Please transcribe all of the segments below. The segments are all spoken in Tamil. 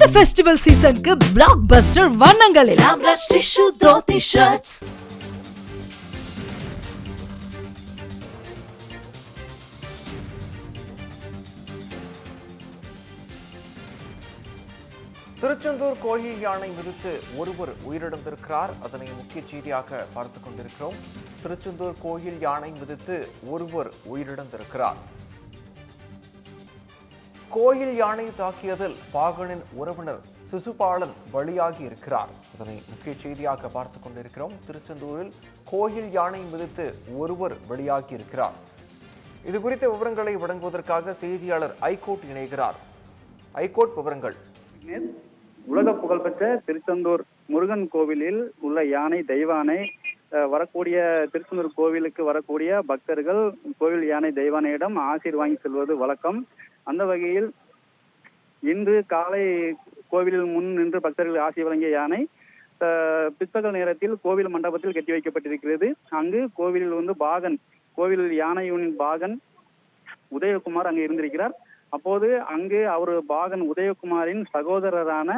இந்த ஃபெஸ்டிவல் சீசனுக்கு பிளாக் பஸ்டர் வண்ணங்களில். ராம்ராஜ் டிஷ்யூ தோத்தி ஷர்ட்ஸ் திருச்செந்தூர் கோயில் யானை விதித்து ஒருவர் உயிரிழந்திருக்கிறார். அதனை முக்கிய செய்தியாக பார்த்து கொண்டிருக்கிறோம். திருச்செந்தூர் கோயில் யானை விதித்து ஒருவர் உயிரிழந்திருக்கிறார். கோயில் யானை தாக்கியதில் பாகனின் உறவினர் சிசுபாலன் பலியாகி இருக்கிறார். அதனை முக்கிய செய்தியாக பார்த்து கொண்டிருக்கிறோம். திருச்செந்தூரில் கோயில் யானை விதித்து ஒருவர் பலியாகி இருக்கிறார். இது குறித்த விவரங்களை வழங்குவதற்காக செய்தியாளர் ஐகோர்ட் இணைகிறார். ஐகோர்ட் விவரங்கள். உலக புகழ்பெற்ற திருச்செந்தூர் முருகன் கோவிலில் உள்ள யானை தெய்வானை வரக்கூடிய திருச்செந்தூர் கோவிலுக்கு வரக்கூடிய பக்தர்கள் கோவில் யானை தெய்வானையிடம் ஆசீர் வாங்கி செல்வது வழக்கம். அந்த வகையில் இன்று காலை கோவிலில் முன் நின்று பக்தர்கள் ஆசி வழங்கிய யானை பிற்பகல் நேரத்தில் கோவில் மண்டபத்தில் கட்டி வைக்கப்பட்டிருக்கிறது. அங்கு கோவிலில் வந்து பாகன் கோவிலில் யானையின் பாகன் உதயகுமார் அங்கு இருந்திருக்கிறார். அப்போது அங்கு அவர் பாகன் உதயகுமாரின் சகோதரரான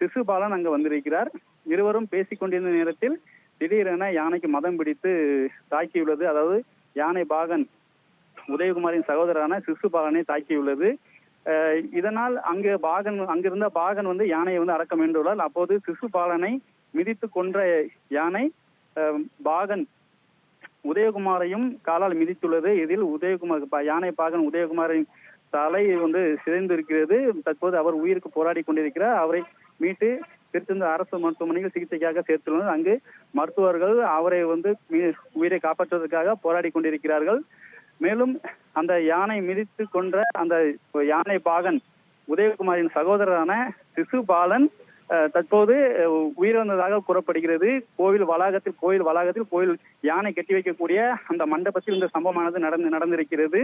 சிசுபாலன் அங்கு வந்திருக்கிறார். இருவரும் பேசிக் கொண்டிருந்த நேரத்தில் திடீரென யானைக்கு மதம் பிடித்து தாக்கியுள்ளது. அதாவது யானை பாகன் உதயகுமாரின் சகோதரரான சிசுபாலனை தாக்கியுள்ளது. இதனால் அங்கு பாகன் அங்கிருந்த பாகன் வந்து யானையை வந்து அடக்க வேண்டுள்ளார் அப்போது சிசுபாலனை மிதித்து கொன்ற யானை அஹ், பாகன் உதயகுமாரையும் காலால் மிதித்துள்ளது. இதில் உதயகுமார் யானை பாகன் உதயகுமாரின் தலை வந்து சிதைந்திருக்கிறது. தற்போது அவர் உயிருக்கு போராடி கொண்டிருக்கிறார். அவரை மீட்டு திருச்செந்தூர் அரசு மருத்துவமனையில் சிகிச்சைக்காக சேர்த்துள்ளனர். அங்கு மருத்துவர்கள் அவரை வந்து உயிரை காப்பாற்றுவதற்காக போராடி கொண்டிருக்கிறார்கள். மேலும் அந்த யானை மிதித்து கொன்ற அந்த யானை பாகன் உதயகுமாரின் சகோதரரான சிசு பாலன் தற்போது உயிரிழந்ததாக கூறப்படுகிறது. கோவில் வளாகத்தில் கோயில் வளாகத்தில் கோயில் யானை கட்டி வைக்கக்கூடிய அந்த மண்டபத்தில் இந்த சம்பவமானது நடந்து நடந்திருக்கிறது.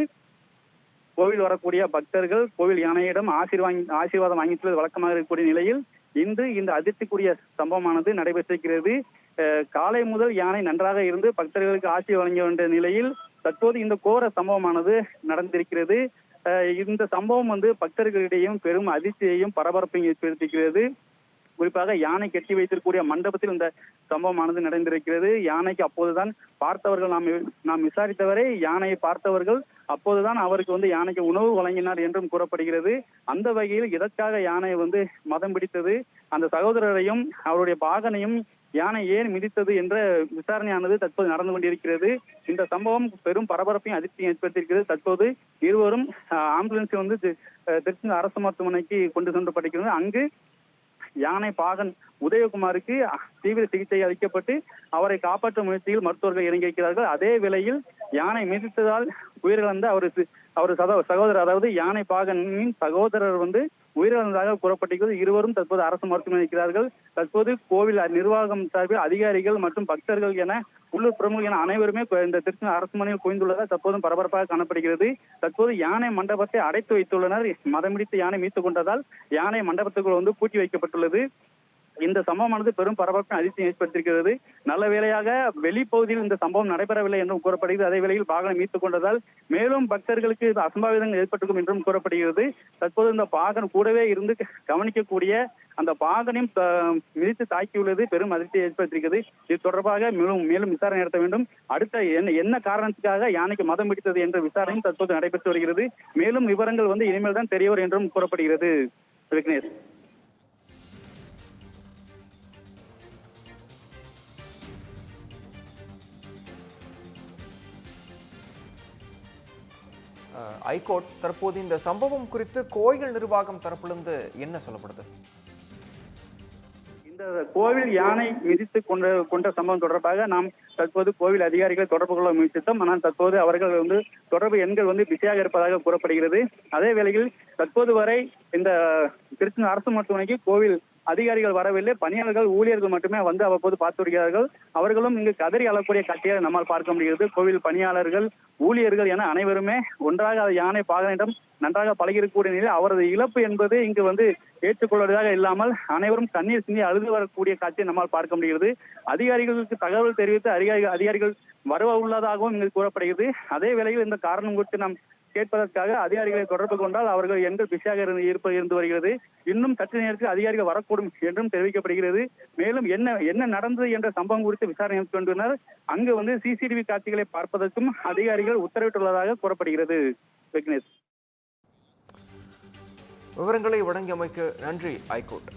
கோவில் வரக்கூடிய பக்தர்கள் கோவில் யானையிடம் ஆசீர்வாங்கி ஆசீர்வாதம் வாங்கி செல்வது வழக்கமாக இருக்கக்கூடிய நிலையில் இன்று இந்த அதிர்ச்சிக்குரிய சம்பவமானது நடைபெற்றிருக்கிறது. காலை முதல் யானை நன்றாக இருந்து பக்தர்களுக்கு ஆசி வழங்க வேண்டிய நிலையில் தற்போது இந்த கோர சம்பவமானது நடந்திருக்கிறது. இந்த சம்பவம் வந்து பக்தர்களிடையும் பெரும் அதிர்ச்சியையும் பரபரப்பையும் ஏற்படுத்திக்கிறது. குறிப்பாக யானை கட்டி வைத்திருக்கக்கூடிய மண்டபத்தில் இந்த சம்பவமானது நடந்திருக்கிறது. யானைக்கு அப்போதுதான் பார்த்தவர்கள் நாம் நாம் விசாரித்தவரை யானையை பார்த்தவர்கள் அப்போதுதான் அவருக்கு வந்து யானைக்கு உணவு வழங்கினார் என்றும் கூறப்படுகிறது. அந்த வகையில் இதற்காக யானை வந்து மதம் பிடித்தது? அந்த சகோதரரையும் அவருடைய பாகனையும் யானை ஏன் மிதித்தது என்ற விசாரணையானது தற்போது நடந்து கொண்டிருக்கிறது. இந்த சம்பவம் பெரும் பரபரப்பையும் அதிர்ச்சியும் ஏற்படுத்தியிருக்கிறது. தற்போது இருவரும் ஆம்புலன்ஸை வந்து தி- திருச்சி அரசு மருத்துவமனைக்கு கொண்டு சென்றப்படுகிறது அங்கு யானை பாகன் உதயகுமாருக்கு தீவிர சிகிச்சை அளிக்கப்பட்டு அவரை காப்பாற்ற முயற்சியில் மருத்துவர்கள் இறங்கியிருக்கிறார்கள். அதே வேளையில் யானை மிதித்ததால் உயிரிழந்த அவர் அவர் சகோ- சகோதரர் அதாவது யானை பாகனின் சகோதரர் வந்து உயிரிழந்ததாக கூறப்பட்டிருக்கிறது. இருவரும் தற்போது அரசு மருத்துவமனை இருக்கிறார்கள். தற்போது கோவில் நிர்வாகம் சார்பில் அதிகாரிகள் மற்றும் பக்தர்கள் என உள்ளூர் பிரமுகர்கள் என அனைவருமே இந்த திருச்சி அரசுமனையில் குவிந்துள்ளதால் தற்போதும் பரபரப்பாக காணப்படுகிறது. தற்போது யானை மண்டபத்தை அடைத்து வைத்துள்ளனர். மதமிடித்து யானை மீட்டுக் கொண்டதால் யானை மண்டபத்துக்குள் வந்து பூட்டி வைக்கப்பட்டுள்ளது. இந்த சம்பவமானது பெரும் பரபரப்பை அதிர்ச்சி ஏற்படுத்தியிருக்கிறது. நல்ல வேளையாக வெளிப்பகுதியில் இந்த சம்பவம் நடைபெறவில்லை என்றும் கூறப்படுகிறது. அதே வேளையில் வாகனம் மீட்டுக் கொண்டதால் மேலும் பக்தர்களுக்கு அசம்பாவிதங்கள் ஏற்பட்டிருக்கும் என்றும் கூறப்படுகிறது. தற்போது இந்த பாகன் கூடவே இருந்து கவனிக்கக்கூடிய அந்த பாகனையும் த- மிதித்து தாக்கியுள்ளது. பெரும் அதிர்ச்சியை ஏற்படுத்தியிருக்கிறது. இது தொடர்பாக மேலும் மேலும் விசாரணை நடத்த வேண்டும். அடுத்த என்ன என்ன காரணத்துக்காக யானைக்கு மதம் பிடித்தது என்ற விசாரணையும் தற்போது நடைபெற்று வருகிறது. மேலும் விவரங்கள் வந்து இனிமேல் தான் தெரியவர் என்றும் கூறப்படுகிறது. விக்னேஷ். ஐகோர்ட் தற்போது இந்த சம்பவம் குறித்து கோயில் நிர்வாகம் தரப்பிலிருந்து என்ன சொல்லப்படுது? இந்த கோவில் யானை மிதித்து கொண்ட கொண்ட சம்பவம் தொடர்பாக நாம் தற்போது கோவில் அதிகாரிகளை தொடர்பு கொள்ள முயற்சித்தோம். ஆனால் தற்போது அவர்கள் வந்து தொடர்பு எண்கள் வந்து பிஸியாக இருப்பதாக கூறப்படுகிறது. அதே வேளையில் தற்போது வரை இந்த திருச்சி அரசு மருத்துவமனைக்கு கோவில் அதிகாரிகள் வரவில்லை. பணியாளர்கள் ஊழியர்கள் மட்டுமே வந்து அவ்வப்போது பார்த்து வருகிறார்கள். அவர்களும் இங்கு கதறி அளக்கூடிய காட்சியை நம்மால் பார்க்க முடிகிறது. கோவில் பணியாளர்கள் ஊழியர்கள் என அனைவருமே ஒன்றாக அது யானை பாகனிடம் நன்றாக பழகியிருக்கக்கூடிய நிலையில் அவரது இழப்பு என்பது இங்கு வந்து ஏற்றுக்கொள்வதாக இல்லாமல் அனைவரும் கண்ணீர் சிந்தி அழுது வரக்கூடிய காட்சியை நம்மால் பார்க்க முடிகிறது. அதிகாரிகளுக்கு தகவல் தெரிவித்து அதிகாரிகள் அதிகாரிகள் வர உள்ளதாகவும் இங்கு கூறப்படுகிறது. அதே வேளையில் இந்த காரணம் குறித்து நாம் கேட்பதற்காக அதிகாரிகளை தொடர்பு கொண்டால் அவர்கள் எண்கள் பிஸியாக இருந்து இருப்ப இருந்து வருகிறது. இன்னும் சற்று நேரத்தில் அதிகாரிகள் வரக்கூடும் என்றும் தெரிவிக்கப்படுகிறது. மேலும் என்ன என்ன நடந்தது என்ற சம்பவம் குறித்து விசாரணை கொண்டுள்ளனர். அங்கு வந்து சிசிடிவி காட்சிகளை பார்ப்பதற்கும் அதிகாரிகள் உத்தரவிட்டுள்ளதாக கூறப்படுகிறது. விக்னேஷ். விவரங்களை வழங்கியமைக்கு நன்றி ஐகோர்ட்.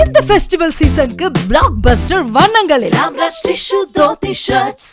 இந்த ஃபெஸ்டிவல் சீசனுக்கு பிளாக் பஸ்டர் வண்ணங்களில் ராம்ராஜ் டிஷ்யூ தோத்தி ஷர்ட்ஸ்